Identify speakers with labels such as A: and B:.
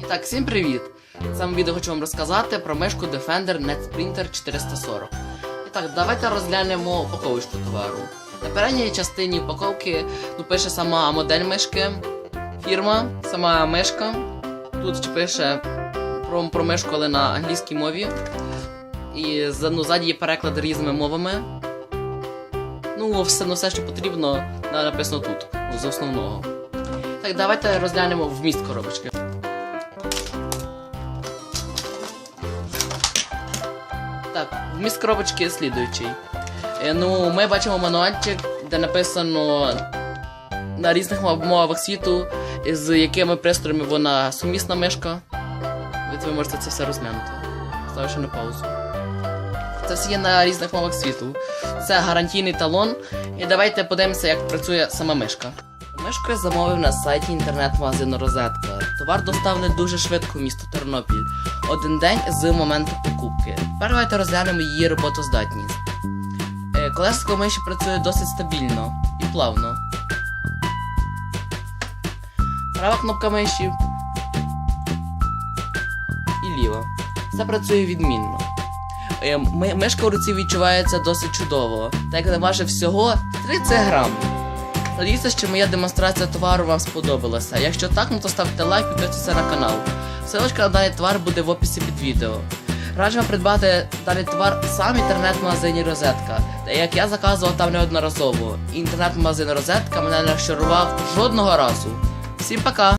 A: І так, всім привіт! В цьому відео хочу вам розказати про мишку Defender NetSprinter 440. І так, давайте розглянемо упаковочку товару. На передній частині упаковки ну, пише сама модель мишки, фірма, сама мишка. Тут пише про, про мишку, але на англійській мові. І ну, ззаді є переклад різними мовами. Ну, все, ну, все, що потрібно, написано тут, ну, з основного. Так, давайте розглянемо вміст коробочки. Так, вміст коробочки слідуючий. Е, Ну, ми бачимо мануальчик, де написано на різних мовах світу, з якими пристроями вона сумісна мишка. Ви, можете це все розглянути. Ставши на паузу. Це все є на різних мовах світу. Це гарантійний талон. І давайте подивимося, як працює сама мишка. Мишку я замовив на сайті інтернет-магазину Розетка. Товар доставлений дуже швидко в місто Тернопіль. Один день з моменту покупки. Тепер давайте розглянемо її роботоздатність. Е, Колесико миші працює досить стабільно і плавно. Права кнопка миші і ліва. Все працює відмінно. Е, Мишка в руці відчувається досить чудово, так як важить всього 30 грам. Надіюся, що моя демонстрація товару вам сподобалася. Якщо так, ну то ставте лайк, підписуйтесь на канал. Ссылочка на даний товар буде в описі під відео. Раджу вам придбати даний товар сам в інтернет-магазині Розетка. Та як я заказував там неодноразово. Інтернет-магазин Розетка мене не розчарував жодного разу. Всім пока!